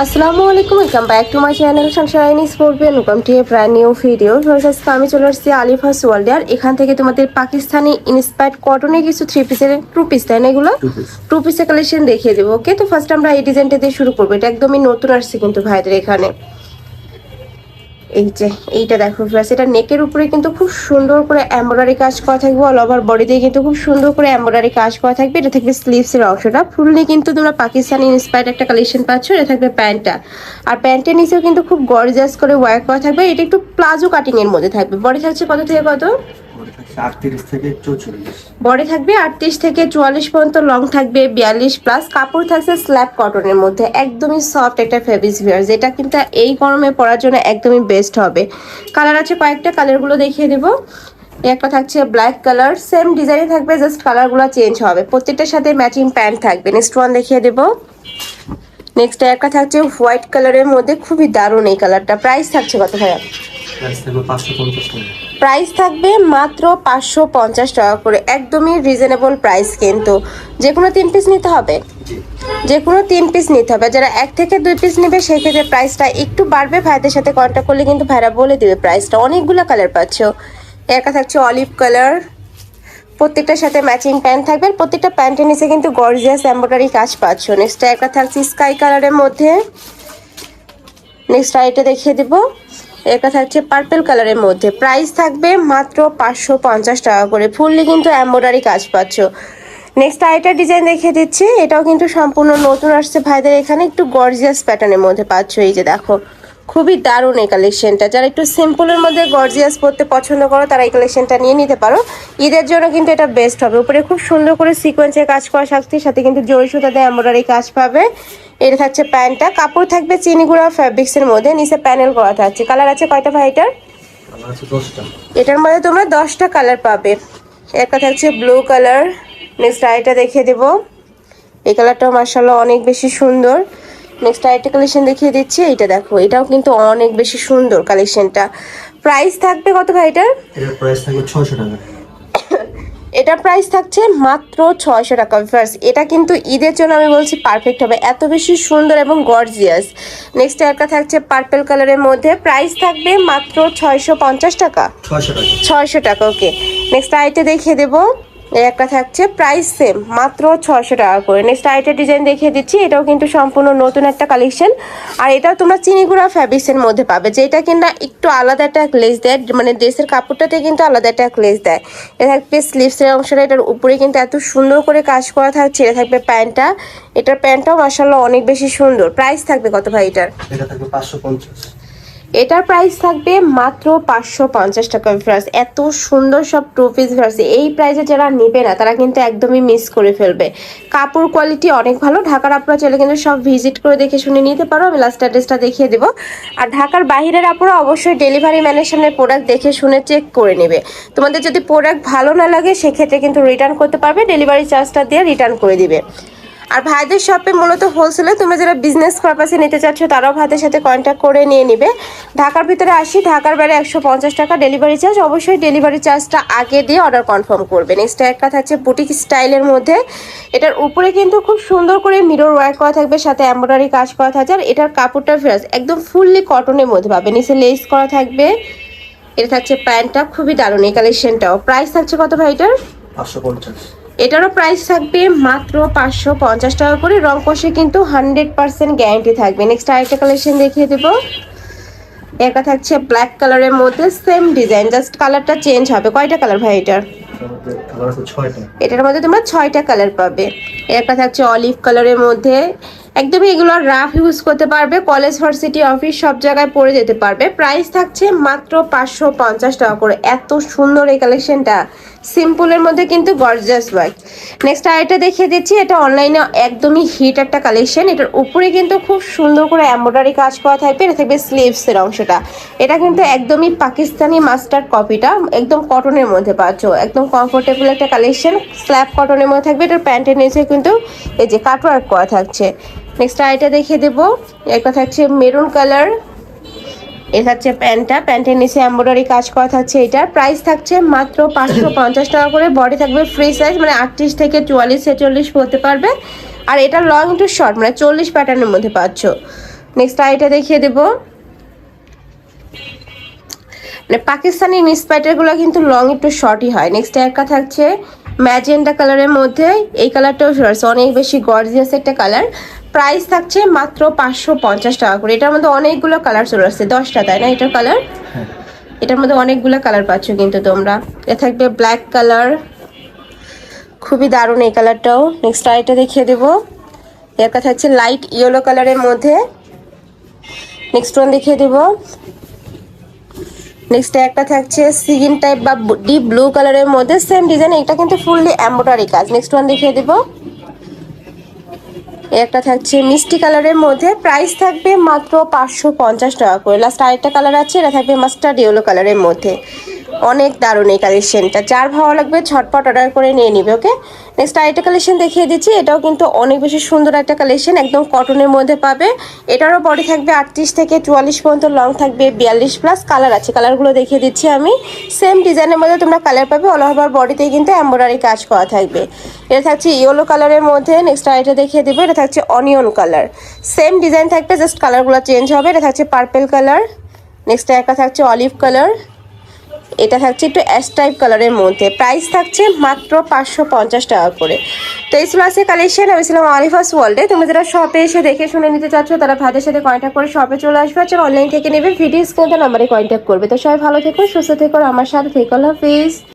আসসালামু আলাইকুম welcome back to my channel সানশাইনি স্পোর্টবেন welcome to a brand new video আজকে আমি চলে আসছি আলিফাস ওয়ার্ল্ড আর এখান থেকে তোমাদের পাকিস্তানি ইন্সপায়ার্ড কটনের কিছু থ্রি পিসের টু পিস তাই না এগুলো? টু পিসের কালেকশন দেখিয়ে দেবো ওকে তো ফার্স্ট আমরা এই ডিজাইনটা দিয়ে শুরু করব। এটা একদমই নতুন আসছে কিন্তু ভাইদের এখানে। এই যে, এইটা দেখো ফ্রেন্ডস এটা নেকের উপরে কিন্তু খুব সুন্দর করে এমব্রয়ডারি কাজ করা থাকবে অল ওভার বডি দিয়ে কিন্তু খুব সুন্দর করে এমব্রয়ডারি কাজ করা থাকবে। এটা থাকবে স্লিভস এর অংশটা ফুললি কিন্তু তোমরা পাকিস্তানি ইন্সপায়ার্ড একটা কালেকশন পাচ্ছ, এটা থাকবে প্যান্টটা। আর প্যান্টের নিচেও কিন্তু খুব গর্জাস করে ওয়ার্ক করা থাকবে। এটা একটু প্লাজো কাটিং এর মধ্যে থাকবে। বডি থাকছে কত থেকে কত? আটত্রিশ বডি থাকবে আটত্রিশ থেকে চুয়াল্লিশ পর্যন্ত, লং থাকবে বিয়াল্লিশ প্লাস, কাপড় থাকছে স্ল্যাব কটনের মধ্যে, একদমই সফট একটা ফেব্রিক্স ভিয়ার যেটা কিন্তু এই গরমে পরার জন্য একদমই বেস্ট হবে। কালার আছে কয়েকটা কালারগুলো দেখিয়ে দেবো। একটা থাকছে ব্ল্যাক কালার সেম ডিজাইনে থাকবে জাস্ট কালারগুলো চেঞ্জ হবে। প্রত্যেকটার সাথে ম্যাচিং প্যান্ট থাকবে। নেক্সট ওয়ান দেখিয়ে দেবো। নেক্সট একটা থাকছে হোয়াইট কালারের মধ্যে, খুবই দারুণ এই কালারটা প্রাইস থাকছে কত ভাইয়া? প্রাইস থাকবে মাত্র পাঁচশো পঞ্চাশ টাকা করে। একদমই রিজনেবল প্রাইস কিন্তু। যে কোনো তিন পিস নিতে হবে? যে কোনো তিন পিস নিতে হবে। যারা এক থেকে দুই পিস নেবে সেক্ষেত্রে প্রাইসটা একটু বাড়বে। ভাইদের সাথে কন্ট্যাক্ট করলে কিন্তু ভাইরা বলে দেবে প্রাইসটা অনেকগুলো কালার পাচ্ছ। একা থাকছে অলিভ কালার প্রত্যেকটার সাথে ম্যাচিং প্যান্ট থাকবে। প্রত্যেকটা প্যান্টের নিচে কিন্তু গর্জিয়াস এম্ব্রয়ডারি কাজ পাচ্ছ। নেক্সট একা থাকছে স্কাই কালারের মধ্যে। নেক্সট আইটা দেখিয়ে দেবো। এটা থাকছে পার্পেল কালারের মধ্যে। প্রাইস থাকবে মাত্র পাঁচশো পঞ্চাশ টাকা করে। ফুললি কিন্তু এম্ব্রয়ডারি কাজ পাচ্ছ। নেক্সট আরেকটা ডিজাইন দেখে দিচ্ছি। এটাও কিন্তু সম্পূর্ণ নতুন আসছে ভাইদের এখানে। একটু গর্জিয়াস প্যাটার্নের মধ্যে পাচ্ছ। এই যে দেখো। খুবই দারুণ এই কালেকশনটা যারা একটু সিম্পলের মধ্যে গর্জিয়াস পরতে পছন্দ করো তারা এই কালেকশনটা নিয়ে নিতে পারো। ঈদের জন্য কিন্তু এটা বেস্ট হবে। উপরে খুব সুন্দর করে সিকোয়েন্সের কাজ করা থাকছে সাথে কিন্তু জরি সুতাতে এম্ব্রয়ডারি কাজ পাবে। এটা থাকছে প্যান্টটা। কাপড় থাকবে চিনিগুড়া ফ্যাব্রিক্সের মধ্যে। নিচে প্যানেল করা থাকছে। কালার আছে কয়টা ভাই এটার? আমার আছে দশটা। এটার মধ্যে তোমরা দশটা কালার পাবে। একটা থাকছে ব্লু কালার নেক্সট আইটা দেখিয়ে দেবো। এই কালারটাও মার্শাল্লাহ অনেক বেশি সুন্দর। নেক্সট আইটা কালেকশন দেখিয়ে দিচ্ছি এইটা দেখো এটাও কিন্তু অনেক বেশি সুন্দর কালেকশনটা প্রাইস থাকবে কত ভাই এটার? প্রাইস থাকবে ছয়শো টাকা। এটার প্রাইস থাকছে মাত্র ছয়শো টাকা ফার্স্ট এটা কিন্তু ঈদের জন্য আমি বলছি পারফেক্ট হবে এত বেশি সুন্দর এবং গর্জিয়াস নেক্সট একটা থাকছে পার্পেল কালারের মধ্যে প্রাইস থাকবে মাত্র ছয়শো পঞ্চাশ টাকা। ছয়শো টাকা। ওকে নেক্সট আইটে দেখিয়ে দেবো। একটা থাকছে প্রাইস সেম মাত্র ছশো টাকা করে। নেক্সট আইটা ডিজাইন দেখিয়ে দিচ্ছি, এটাও কিন্তু সম্পূর্ণ নতুন একটা কালেকশন আর এটাও তোমরা চিনিগুড়া ফ্যাব্রিক্সের মধ্যে পাবে, যেটা কিনা একটু আলাদা একটা গ্লেজ দেয় মানে ড্রেসের কাপড়টাতে কিন্তু আলাদা একটা গ্লেজ দেয়। এটা থাকবে স্লিভসের অংশটা, এটার উপরে কিন্তু এত সুন্দর করে কাজ করা থাকছে, এটা থাকবে প্যান্টটা। এটার প্যান্টটাও মাসাল্লাহ অনেক বেশি সুন্দর। প্রাইস থাকবে কত ভাই এটার? এটা থাকবে পাঁচশো পঞ্চাশ। এটার প্রাইস থাকবে মাত্র পাঁচশো পঞ্চাশ টাকা ফ্রাস এত সুন্দর সব টু পিস ফ্রাস এই প্রাইসে যারা নেবে না, তারা কিন্তু একদমই মিস করে ফেলবে। কাপড় কোয়ালিটি অনেক ভালো। ঢাকার আপনারা চলে কিন্তু সব ভিজিট করে দেখে শুনে নিতে পারো। আমি লাস্ট অ্যাড্রেসটা দেখিয়ে দেবো। আর ঢাকার বাহিরের আপনারা অবশ্যই ডেলিভারি ম্যানের সামনে প্রোডাক্ট দেখে শুনে চেক করে নেবে। তোমাদের যদি প্রোডাক্ট ভালো না লাগে, সেক্ষেত্রে কিন্তু রিটার্ন করতে পারবে। ডেলিভারি চার্জটা দিয়ে রিটার্ন করে দিবে। আর ভাইদের শপে মূলত হোলসেলে তোমরা যারা বিজনেস পারপাসে নিতে চাচ্ছ, তারাও ভাইদের সাথে কন্ট্যাক্ট করে নিয়ে নিবে। ঢাকার ভিতরে আসি, ঢাকার বাইরে একশো পঞ্চাশ টাকা ডেলিভারি চার্জ অবশ্যই ডেলিভারি চার্জটা আগে দিয়ে অর্ডার কনফার্ম করবে নেক্সট একটা থাকছে বুটিক স্টাইলের মধ্যে। এটার উপরে কিন্তু খুব সুন্দর করে মিরর ওয়ার্ক করা থাকবে, সাথে এমব্রয়ডারি কাজ করা থাকবে আর এটার কাপড়টা ফ্রেশ একদম ফুললি কটনের মধ্যে পাবে নিচে লেস করা থাকবে। এটা থাকছে প্যান্টটা খুবই দারুণ এই কালেকশনটাও প্রাইস থাকছে কত ভাই এটার পাঁচশো পঞ্চাশ। এটারও প্রাইস থাকবে মাত্র পাঁচশো পঞ্চাশ টাকা করে। রং কষে কিন্তু হান্ড্রেড পার্সেন্ট গ্যারান্টি থাকবে। নেক্সট আরেকটা কালেকশন দেখিয়ে দেবো। এটা থাকছে ব্ল্যাক কালারের মধ্যে সেম ডিজাইন জাস্ট কালারটা চেঞ্জ হবে। কয়টা কালার ভাই এটার? এটার মধ্যে তোমরা ছয়টা। কালার পাবে। একটা থাকছে অলিভ কালারের মধ্যে একদমই এগুলো রাফ ইউজ করতে পারবে কলেজ ভার্সিটি অফিস সব জায়গায় পরে যেতে পারবে। প্রাইস থাকছে মাত্র পাঁচশো পঞ্চাশ টাকা করে। এত সুন্দর এই কালেকশনটা সিম্পলের মধ্যে কিন্তু গর্জাস ওয়ার্ক নেক্সট আরেকটা দেখিয়ে দিচ্ছি, এটা অনলাইনে একদমই হিট একটা কালেকশন এটার উপরে কিন্তু খুব সুন্দর করে এমব্রয়ডারি কাজ করা থাকবে। এটা থাকবে স্লিভসের অংশটা। এটা কিন্তু একদমই পাকিস্তানি মাস্টার্ড কপিটা একদম কটনের মধ্যে পাচ্ছ। একদম কমফোর্টেবল একটা কালেকশন স্ল্যাব কটনের মধ্যে থাকবে। এটার প্যান্টের নিচে কিন্তু এই যে কাটওয়ার্ক করা থাকছে। নেক্সট আইটা দেখিয়ে দেবো। একটা থাকছে মেরুন কালার। এটা হচ্ছে প্যান্টটা। প্যান্টের নিচে এমব্রয়ডারি কাজ করা থাকছে এটার প্রাইস থাকছে মাত্র পাঁচশো পঞ্চাশ টাকা করে। বডি থাকবে ফ্রি সাইজ মানে আটত্রিশ থেকে চুয়াল্লিশ, ছেচল্লিশ পরতে পারবে। আর এটা লং টু শর্ট মানে চল্লিশ প্যাটার্নের মধ্যে পাচ্ছ। নেক্সট আইটা দেখিয়ে দেবো। মানে পাকিস্তানি মিসপ্যাটারগুলো কিন্তু লং একটু শর্টই হয়। নেক্সট একটা থাকছে ম্যাজেন্টা কালারের মধ্যে। এই কালারটাও ফেরছে অনেক বেশি গর্জিয়াস একটা কালার। প্রাইস থাকছে মাত্র পাঁচশো পঞ্চাশ টাকা করে। এটার মধ্যে অনেকগুলো কালার চলে আসছে। দশটা তাই না? এটার কালার? হ্যাঁ। এটার মধ্যে অনেকগুলো কালার পাচ্ছ কিন্তু তোমরা। এ থাকবে ব্ল্যাক কালার। খুবই দারুণ এই কালারটাও। নেক্সট আরেকটা দেখিয়ে দেবো। এর একটা থাকছে লাইট ইয়েলো কালারের মধ্যে। নেক্সট ওয়ান দেখিয়ে দেবো। নেক্সট একটা থাকছে সিগিন টাইপ বা ডিপ ব্লু কালারের মধ্যে। সেম ডিজাইন এটা কিন্তু ফুললি এম্বোটারি কাজ। নেক্সট ওয়ান দেখিয়ে দেবো। একটা থাকছে মিষ্টি কালারের মধ্যে। প্রাইস থাকবে মাত্র পাঁচশো পঞ্চাশ টাকা করে। লাস্ট আরেকটা কালার আছে, এটা থাকবে মাস্টার ইয়েলো কালারের মধ্যে। অনেক দারুণ এই কালেকশনটা যার ভালো লাগবে ঝটপট অর্ডার করে নিয়ে নিবে ওকে নেক্সট আরেকটা কালেকশন দেখিয়ে দিচ্ছি, এটাও কিন্তু অনেক বেশি সুন্দর একটা কালেকশন একদম কটনের মধ্যে পাবে। এটারও বডি থাকবে আটত্রিশ থেকে চুয়াল্লিশ পর্যন্ত লং থাকবে, বিয়াল্লিশ প্লাস কালার আছে। কালারগুলো দেখিয়ে দিচ্ছি আমি। সেম ডিজাইনের মধ্যে তোমরা কালার পাবে অল ওভার বডিতেই কিন্তু এম্ব্রয়ডারি কাজ করা থাকবে। এটা থাকছে ইয়েলো কালারের মধ্যে নেক্সট আরেকটা দেখিয়ে দেবো, এটা থাকছে অনিয়ন কালার সেম ডিজাইন থাকবে জাস্ট কালারগুলো চেঞ্জ হবে, এটা থাকছে পার্পেল কালার নেক্সট একটা থাকছে অলিভ কালার এটা থাকছে একটু অ্যাশ টাইপ কালারের মধ্যে। প্রাইস থাকছে মাত্র পাঁচশো পঞ্চাশ টাকা করে। তো এই ছিল আজকে কালেকশন আমি ছিলাম আলিফাস ওয়ার্ল্ডে তুমি যারা শপে এসে দেখে শুনে নিতে চাচ্ছ, তারা ভাইদের সাথে কন্ট্যাক্ট করে শপে চলে আসবে। আর অনলাইন থেকে নেবে ভিডিও স্ক্রিনে নাম্বারে কন্ট্যাক্ট করবে। তো সবাই ভালো থেকো, সুস্থ থেকো আমার সাথে থেকো। হাফিজ।